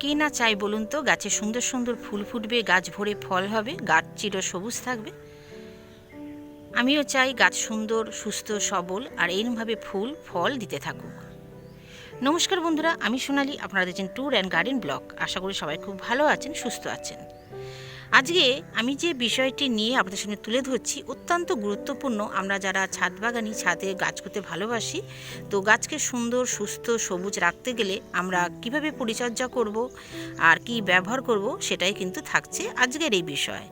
কে না চাই বলুন তো? গাছে সুন্দর সুন্দর ফুল ফুটবে, গাছ ভরে ফল হবে, গাছ চির সবুজ থাকবে। আমিও চাই গাছ সুন্দর, সুস্থ, সবল, আর এইভাবে ফুল, ফল দিতে থাকুক। নমস্কার বন্ধুরা, আমি সোনালি, আপনারা দেখছেন ট্যুর অ্যান্ড গার্ডেন ব্লগ আশা করি সবাই খুব ভালো আছেন, সুস্থ আছেন। আজকে আমি যে বিষয়টি নিয়ে আপনাদের সামনে তুলে ধরছি, অত্যন্ত গুরুত্বপূর্ণ। আমরা যারা ছাদ বাগানি, ছাদে গাছ করতে ভালোবাসি, তো গাছকে সুন্দর, সুস্থ, সবুজ রাখতে গেলে আমরা কীভাবে পরিচর্যা করব আর কি ব্যবহার করব সেটাই কিন্তু থাকছে আজকের এই বিষয়।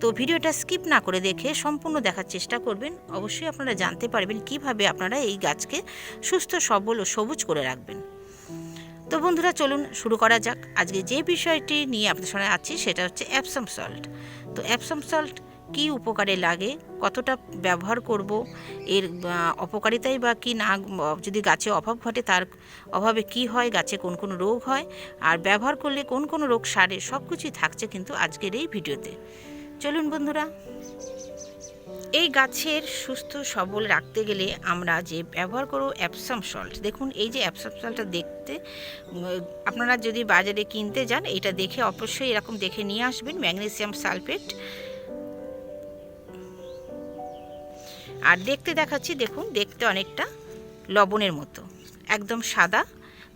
তো ভিডিওটা স্কিপ না করে দেখে সম্পূর্ণ দেখার চেষ্টা করবেন। অবশ্যই আপনারা জানতে পারবেন কীভাবে আপনারা এই গাছকে সুস্থ, সবল ও সবুজ করে রাখবেন। তো বন্ধুরা, চলুন শুরু করা যাক। আজকে যে বিষয়টি নিয়ে আপনাদের সঙ্গে আছি, সেটা হচ্ছে অ্যাপসাম সল্ট তো অ্যাপসাম সল্ট কী উপকারে লাগে? কতটা ব্যবহার করব? এর অপকারিতাই বা কি না, যদি গাছে অভাব ঘটে, তার অভাবে কি হয়? গাছে কোন কোন রোগ হয়? আর ব্যবহার করলে কোন কোন রোগ সারে? সব কিছুই থাকছে কিন্তু আজকের এই ভিডিওতে। চলুন বন্ধুরা এই গাছের সুস্থ সবল রাখতে গেলে আমরা যে ব্যবহার করব অ্যাপসাম সল্ট দেখুন এই যে অ্যাপসাম সল্টটা দেখতে আপনারা যদি বাজারে কিনতে যান, এটা দেখে অবশ্যই এরকম দেখে নিয়ে আসবেন ম্যাগনেসিয়াম সালফেট। আর দেখতে দেখাচ্ছি, দেখুন, দেখতে অনেকটা লবণের মতো, একদম সাদা।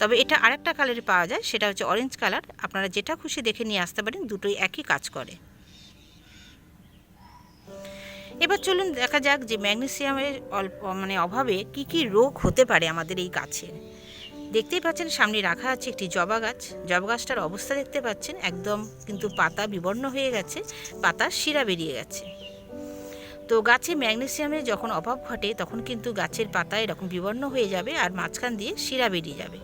তবে এটা আরেকটা কালারে পাওয়া যায়, সেটা হচ্ছে অরেঞ্জ কালার আপনারা যেটা খুশি দেখে নিয়ে আসতে পারেন, দুটোই একই কাজ করে। এবার চলুন দেখা যাক যে ম্যাগনেসিয়ামের অল্প মানে অভাবে কি কি রোগ হতে পারে আমাদের এই গাছের দেখতেই পাচ্ছেন, সামনে রাখা আছে একটি জবা গাছ। জবা গাছটার অবস্থা দেখতে পাচ্ছেন, একদম কিন্তু পাতা বিবর্ণ হয়ে গেছে পাতা শিরা বেরিয়ে গেছে। তো গাছে ম্যাগনেসিয়ামের যখন অভাব ঘটে, তখন কিন্তু গাছের পাতা এরকম বিবর্ণ হয়ে যাবে আর মাঝখান দিয়ে শিরা বেরিয়ে যাবে।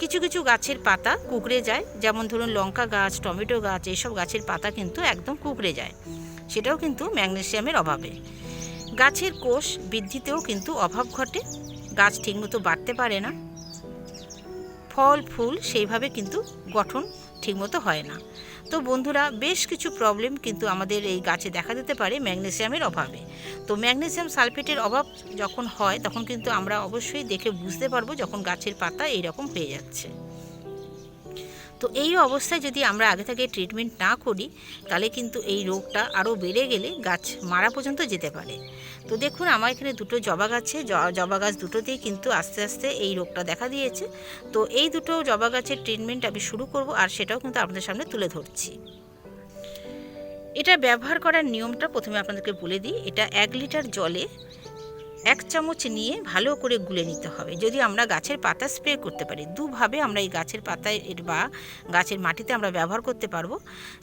কিছু কিছু গাছের পাতা কুকড়ে যায়, যেমন ধরুন লঙ্কা গাছ, টমেটো গাছ এইসব গাছের পাতা কিন্তু একদম কুকড়ে যায়। সেটাও কিন্তু ম্যাগনেসিয়ামের অভাবে। গাছের কোষ বৃদ্ধিতেও কিন্তু অভাব ঘটে। গাছ ঠিকমতো বাড়তে পারে না। ফল, ফুল সেইভাবে কিন্তু গঠন ঠিকমতো হয় না। তো বন্ধুরা, বেশ কিছু প্রবলেম কিন্তু আমাদের এই গাছে দেখা দিতে পারে ম্যাগনেসিয়ামের অভাবে। তো ম্যাগনেসিয়াম সালফেটের অভাব যখন হয়, তখন কিন্তু আমরা অবশ্যই দেখে বুঝতে পারব যখন গাছের পাতা এইরকম হয়ে যাচ্ছে। তো এই অবস্থায় যদি আমরা আগে থেকে ট্রিটমেন্ট না করি, তাহলে কিন্তু এই রোগটা আরও বেড়ে গেলে গাছ মারা পর্যন্ত যেতে পারে। তো দেখুন, আমার এখানে দুটো জবা গাছে জবা গাছ দুটোতেই কিন্তু আস্তে আস্তে এই রোগটা দেখা দিয়েছে। তো এই দুটো জবা গাছের ট্রিটমেন্ট আমি শুরু করব আর সেটাও কিন্তু আপনাদের সামনে তুলে ধরছি। এটা ব্যবহার করার নিয়মটা প্রথমে আপনাদেরকে বলে দিই। এটা এক লিটার জলে এক চামচ নিয়ে ভালো করে গুলে নিতে হবে। যদি আমরা গাছের পাতা স্প্রে করতে পারি, দুভাবে আমরা এই গাছের পাতায় এর বা গাছের মাটিতে আমরা ব্যবহার করতে পারব।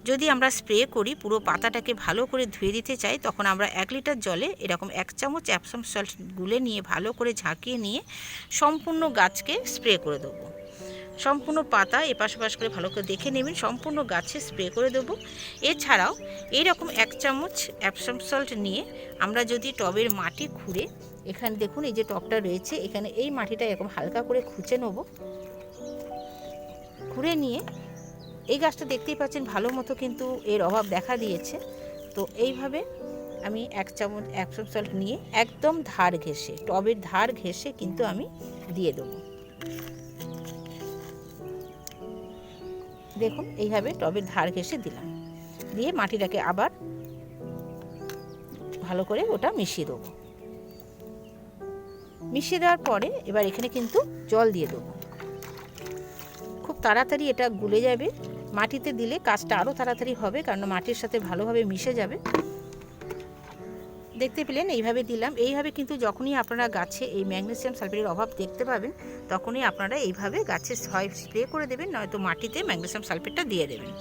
যদি আমরা স্প্রে করি, পুরো পাতাটাকে ভালো করে ধুয়ে দিতে চাই, তখন আমরা এক লিটার জলে এরকম এক চামচ অ্যাপসাম সল্ট গুলে নিয়ে ভালো করে ঝাঁকিয়ে নিয়ে সম্পূর্ণ গাছকে স্প্রে করে দেবো। সম্পূর্ণ পাতা এপাশ ওপাশ করে ভালো করে দেখে নেবেন, সম্পূর্ণ গাছে স্প্রে করে দেবো। এছাড়াও এইরকম এক চামচ অ্যাপসাম সল্ট নিয়ে আমরা যদি টবের মাটি খুঁড়ে এখানে দেখুন, এই যে টবটা রয়েছে, এখানে এই মাটিটা এরকম হালকা করে খুঁচে নেব। খুঁড়ে নিয়ে এই গাছটা দেখতেই পাচ্ছেন, ভালো মতো কিন্তু এর অভাব দেখা দিয়েছে। তো এইভাবে আমি এক চামচ অ্যাপসাম সল্ট নিয়ে একদম ধার ঘেঁষে, টবের ধার ঘেঁষে কিন্তু আমি দিয়ে দেবো। দেখুন, এইভাবে টবের ধার ঘেঁষে দিলাম। দিয়ে মাটিটাকে আবার ভালো করে ওটা মিশিয়ে দেবো। মিশিয়ে দেওয়ার পরে এবার এখানে কিন্তু জল দিয়ে দেবো। খুব তাড়াতাড়ি এটা গুলে যাবে। মাটিতে দিলে কাজটা আরও তাড়াতাড়ি হবে, কারণ মাটির সাথে ভালোভাবে মিশে যাবে। দেখতে পেলেন, এইভাবে দিলাম। এইভাবে কিন্তু যখনই আপনারা গাছে এই ম্যাগনেসিয়াম সালফেটের অভাব দেখতে পাবেন, তখনই আপনারা এইভাবে গাছে হয় স্প্রে করে দেবেন, নয়তো মাটিতে ম্যাগনেসিয়াম সালফেটটা দিয়ে দেবেন।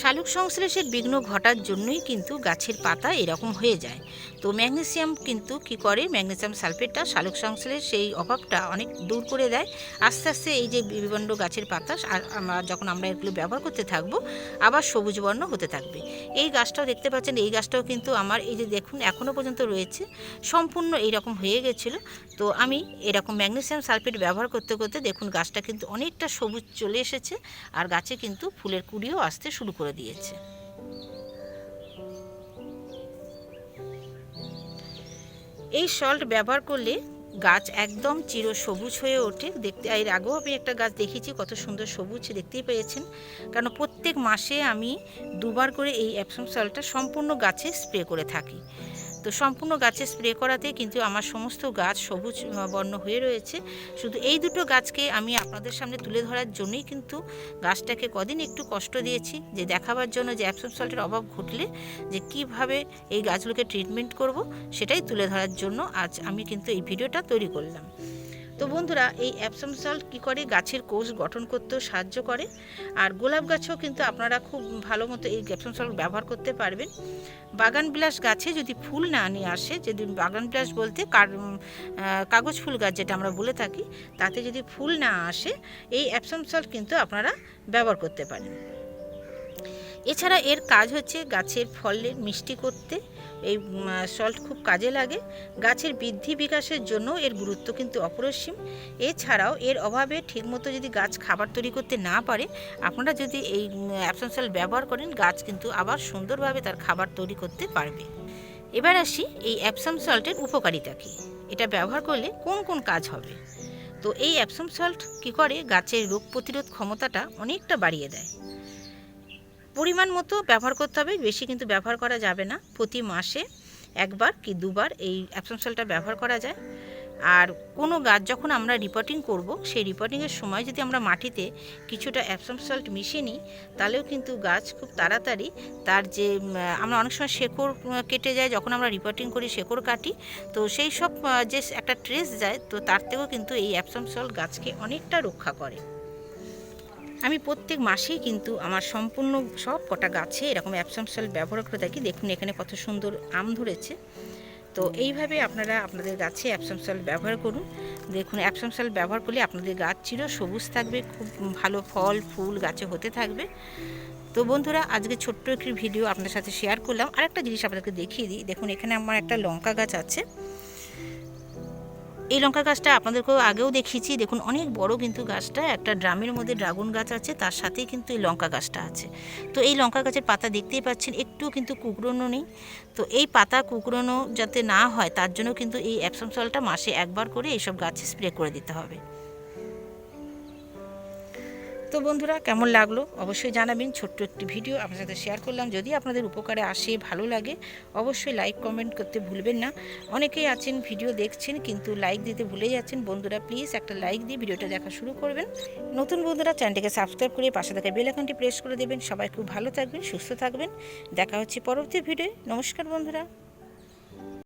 শালুক সংশ্লেষের বিঘ্ন ঘটার জন্যই কিন্তু গাছের পাতা এরকম হয়ে যায়। তো ম্যাগনেসিয়াম কিন্তু কি করে? ম্যাগনেসিয়াম সালফেটটা শালুক সংশ্লেষ সেই অভাবটা অনেক দূর করে দেয়। আস্তে আস্তে এই যে বিভিন্ন গাছের পাতা যখন আমরা এগুলো ব্যবহার করতে থাকব, আবার সবুজ বর্ণ হতে থাকবে। এই গাছটাও দেখতে পাচ্ছেন, এই গাছটাও কিন্তু আমার এই যে দেখুন এখনও পর্যন্ত রয়েছে। সম্পূর্ণ এইরকম হয়ে গেছিল। তো আমি এরকম ম্যাগনেসিয়াম সালফেট ব্যবহার করতে করতে দেখুন, গাছটা কিন্তু অনেকটা সবুজ চলে এসেছে। আর গাছে কিন্তু ফুলের কুড়িও আসতে শুরু করে দিয়েছে। এই সল্ট ব্যবহার করলে গাছ একদম চির সবুজ হয়ে ওঠে। দেখতে, এর আগেও আমি একটা গাছ দেখেছি, কত সুন্দর সবুজ, দেখতেই পেয়েছেন। কারণ প্রত্যেক মাসে আমি দুবার করে এই অ্যাপসম সলটা সম্পূর্ণ গাছে স্প্রে করে থাকি। তো সম্পূর্ণ গাছে স্প্রে করাতে কিন্তু আমার সমস্ত গাছ সবুজ বর্ণ হয়ে রয়েছে। শুধু এই দুটো গাছকে আমি আপনাদের সামনে তুলে ধরার জন্যই কিন্তু গাছটাকে কদিন একটু কষ্ট দিয়েছি, যে দেখাবার জন্য যে অ্যাপসম সল্টের অভাব ঘটলে যে কীভাবে এই গাছগুলোকে ট্রিটমেন্ট করব, সেটাই তুলে ধরার জন্য আজ আমি কিন্তু এই ভিডিওটা তৈরি করলাম। তো বন্ধুরা, এই অ্যাপসম সল্ট কী করে গাছের কোষ গঠন করতেও সাহায্য করে? আর গোলাপ গাছেও কিন্তু আপনারা খুব ভালো মতো এই অ্যাপসম সল্ট ব্যবহার করতে পারবেন। বাগান বিলাস গাছে যদি ফুল না নিয়ে আসে, যদি বাগান বিলাস বলতে কাগজ ফুল গাছ যেটা আমরা বলে থাকি, তাতে যদি ফুল না আসে, এই অ্যাপসম সল্ট কিন্তু আপনারা ব্যবহার করতে পারেন। এছাড়া এর কাজ হচ্ছে গাছের ফলের মিষ্টি করতে। এই সল্ট খুব কাজে লাগে। গাছের বৃদ্ধি বিকাশের জন্য এর গুরুত্ব কিন্তু অপরিসীম। এছাড়াও এর অভাবে ঠিকমতো যদি গাছ খাবার তৈরি করতে না পারে, আপনারা যদি এই অ্যাপসম সল্ট ব্যবহার করেন, গাছ কিন্তু আবার সুন্দরভাবে তার খাবার তৈরি করতে পারবে। এবার আসি এই অ্যাপসম সল্টের উপকারিতা কী এটা ব্যবহার করলে কোন কোন কাজ হবে? তো এই অ্যাপসম সল্ট কী করে? গাছের রোগ প্রতিরোধ ক্ষমতাটা অনেকটা বাড়িয়ে দেয়। পরিমাণ মতো ব্যবহার করতে হবে, বেশি কিন্তু ব্যবহার করা যাবে না। প্রতি মাসে একবার কি দুবার এই অ্যাপসম সল্টটা ব্যবহার করা যায়। আর কোনো গাছ যখন আমরা রিপোর্টিং করব, সেই রিপোর্টিংয়ের সময় যদি আমরা মাটিতে কিছুটা অ্যাপসম সল্ট মিশিয়ে নিই, তাহলেও কিন্তু গাছ খুব তাড়াতাড়ি তার যে আমরা অনেক সময় শেকড় কেটে যায়, যখন আমরা রিপোর্টিং করি শেকড় কাটি, তো সেই সব যে একটা ট্রেস যায়, তো তার থেকেও কিন্তু এই অ্যাপসম সল্ট গাছকে অনেকটা রক্ষা করে। আমি প্রত্যেক মাসেই কিন্তু আমার সম্পূর্ণ সব কটা গাছে এরকম অ্যাপসম সল্ট ব্যবহার করে থাকি। দেখুন এখানে কত সুন্দর আম ধরেছে। তো এইভাবে আপনারা আপনাদের গাছে অ্যাপসম সল্ট ব্যবহার করুন। দেখুন অ্যাপসম সল্ট ব্যবহার করলে আপনাদের গাছ চির সবুজ থাকবে, খুব ভালো ফল, ফুল গাছে হতে থাকবে। তো বন্ধুরা, আজকে ছোট্ট একটি ভিডিও আপনাদের সাথে শেয়ার করলাম। আরেকটা জিনিস আপনাদেরকে দেখিয়ে দিই। দেখুন এখানে আমার একটা লঙ্কা গাছ আছে। এই লঙ্কা গাছটা আপনাদেরকেও আগেও দেখিয়েছি। দেখুন, অনেক বড় কিন্তু গাছটা, একটা ড্রামের মধ্যে ড্রাগন গাছ আছে, তার সাথেই কিন্তু এই লঙ্কা গাছটা আছে। তো এই লঙ্কা গাছের পাতা দেখতেই পাচ্ছেন, একটু কিন্তু কুকড়োনো নেই। তো এই পাতা কুকড়োনো যাতে না হয়, তার জন্য কিন্তু এই অ্যাপসম সলটা মাসে একবার করে এইসব গাছে স্প্রে করে দিতে হবে। তো বন্ধুরা, কেমন লাগল? অবশ্যই জানাবেন। ছোট্ট একটি ভিডিও আপনার সাথে শেয়ার করলাম। যদি আপনাদের উপকারে আসে, ভালো লাগে, অবশ্যই লাইক কমেন্ট করতে ভুলবেন না। অনেকেই আছেন, ভিডিও দেখছেন, কিন্তু লাইক দিতে ভুলে যাচ্ছেন। বন্ধুরা প্লিজ একটা লাইক দিয়ে ভিডিওটা দেখা শুরু করবেন। নতুন বন্ধুরা চ্যানেলটিকে সাবস্ক্রাইব করে পাশে থাকা বেল প্রেস করে দেবেন। সবাই খুব ভালো থাকবেন, সুস্থ থাকবেন। দেখা হচ্ছে পরবর্তী ভিডিও নমস্কার বন্ধুরা।